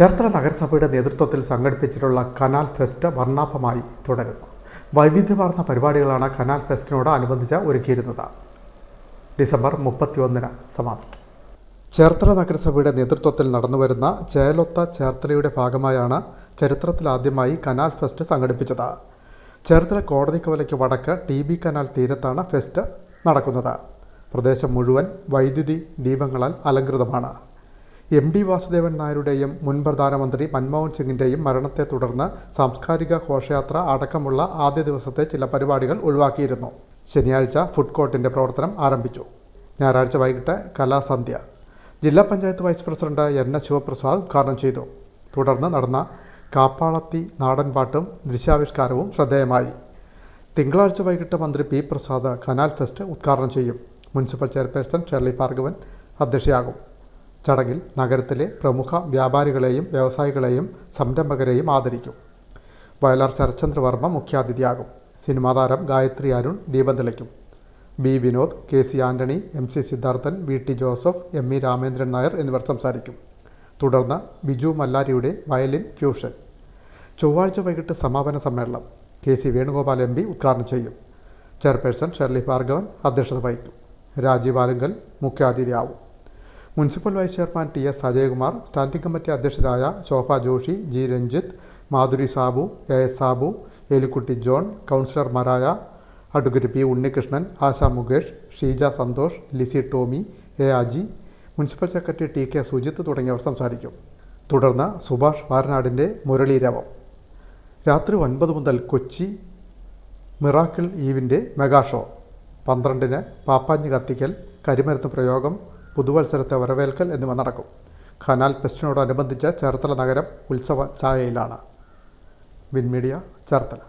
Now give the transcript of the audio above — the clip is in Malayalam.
ചേർത്തല നഗരസഭയുടെ നേതൃത്വത്തിൽ സംഘടിപ്പിച്ചിട്ടുള്ള കനാൽ ഫെസ്റ്റ് വർണാഭമായി തുടരുന്നു. വൈവിധ്യമാർന്ന പരിപാടികളാണ് കനാൽ ഫെസ്റ്റിനോട് അനുബന്ധിച്ച് ഒരുക്കിയിരുന്നത്. ഡിസംബർ മുപ്പത്തിയൊന്നിന് സമാപിക്കും. ചേർത്തല നഗരസഭയുടെ നേതൃത്വത്തിൽ നടന്നുവരുന്ന ചേലൊത്ത ചേർത്തലയുടെ ഭാഗമായാണ് ചരിത്രത്തിലാദ്യമായി കനാൽ ഫെസ്റ്റ് സംഘടിപ്പിച്ചത്. ചേർത്തല കോടതിക്കവലയ്ക്ക് വടക്ക് ടി ബി കനാൽ തീരത്താണ് ഫെസ്റ്റ് നടക്കുന്നത്. പ്രദേശം മുഴുവൻ വൈദ്യുതി ദീപങ്ങളാൽ അലങ്കൃതമാണ് എം ഡി വാസുദേവൻ നായരുടെയും മുൻ പ്രധാനമന്ത്രി മൻമോഹൻ സിംഗിന്റെയും മരണത്തെ തുടർന്ന് സാംസ്കാരിക ഘോഷയാത്ര അടക്കമുള്ള ആദ്യ ദിവസത്തെ ചില പരിപാടികൾ ഒഴിവാക്കിയിരുന്നു. ശനിയാഴ്ച ഫുഡ് കോർട്ടിന്റെ പ്രവർത്തനം ആരംഭിച്ചു. ഞായറാഴ്ച വൈകിട്ട് കലാസന്ധ്യ. ജില്ലാ panchayat vice president N S Sivaprasad ഉദ്ഘാടനം ചെയ്തു. തുടർന്ന് നടന്ന കാപ്പാളത്തി നാടൻപാട്ടും ദൃശ്യാവിഷ്കാരവും ശ്രദ്ധേയമായി. തിങ്കളാഴ്ച വൈകിട്ട് മന്ത്രി പി പ്രസാദ് കനാൽ ഫെസ്റ്റ് ഉദ്ഘാടനം ചെയ്യും. മുനിസിപ്പൽ ചെയർപേഴ്സൺ ഷെർലി ഭാർഗവൻ അധ്യക്ഷയാകും. ചടങ്ങിൽ നഗരത്തിലെ പ്രമുഖ വ്യാപാരികളെയും വ്യവസായികളെയും സംരംഭകരെയും ആദരിക്കും. വയലാർ ശരത്ചന്ദ്ര വർമ്മ മുഖ്യാതിഥിയാകും. സിനിമാ താരം ഗായത്രി അരുൺ ദീപം തെളിക്കും B Vinod K C Antony M C Sidharthan V T Joseph M E Ramendran Nair എന്നിവർ സംസാരിക്കും. തുടർന്ന് ബിജു മല്ലാരിയുടെ വയലിൻ ഫ്യൂഷൻ. ചൊവ്വാഴ്ച വൈകിട്ട് സമാപന സമ്മേളനം K C Venugopal M P ഉദ്ഘാടനം ചെയ്യും. ചെയർപേഴ്സൺ ഷെർലി ഭാർഗവൻ അധ്യക്ഷത വഹിക്കും. Rajeev Alunkal മുഖ്യാതിഥിയാവും. Municipal vice chairman T S Ajayakumar standing committee അധ്യക്ഷരായ Shobha Joshi G Ranjith Madhuri Sabu A S Sabu Elikutty John കൗൺസിലർമാരായ advocate P Unnikrishnan Asha Mukesh Sheeja Santhosh Lissy Tomy A Aji municipal secretary T K Sujith തുടങ്ങിയവർ സംസാരിക്കും. തുടർന്ന് സുഭാഷ് വാരനാടിന്റെ മുരളീരവം രാത്രി ഒൻപത് മുതൽ കൊച്ചി മിറാക്കിൾ ഈവിന്റെ മെഗാ ഷോ പന്ത്രണ്ടിന് പാപ്പാഞ്ഞ് കത്തിക്കൽ കരിമരുന്ന് പ്രയോഗം പുതുവത്സരത്തെ വരവേൽക്കൽ എന്നിവ നടക്കും. ഖനാൽ ഫെസ്റ്റിനോടനുബന്ധിച്ച് ചേർത്തല നഗരം ഉത്സവ ഛായയിലാണ്. വിൻമീഡിയ ചേർത്തല.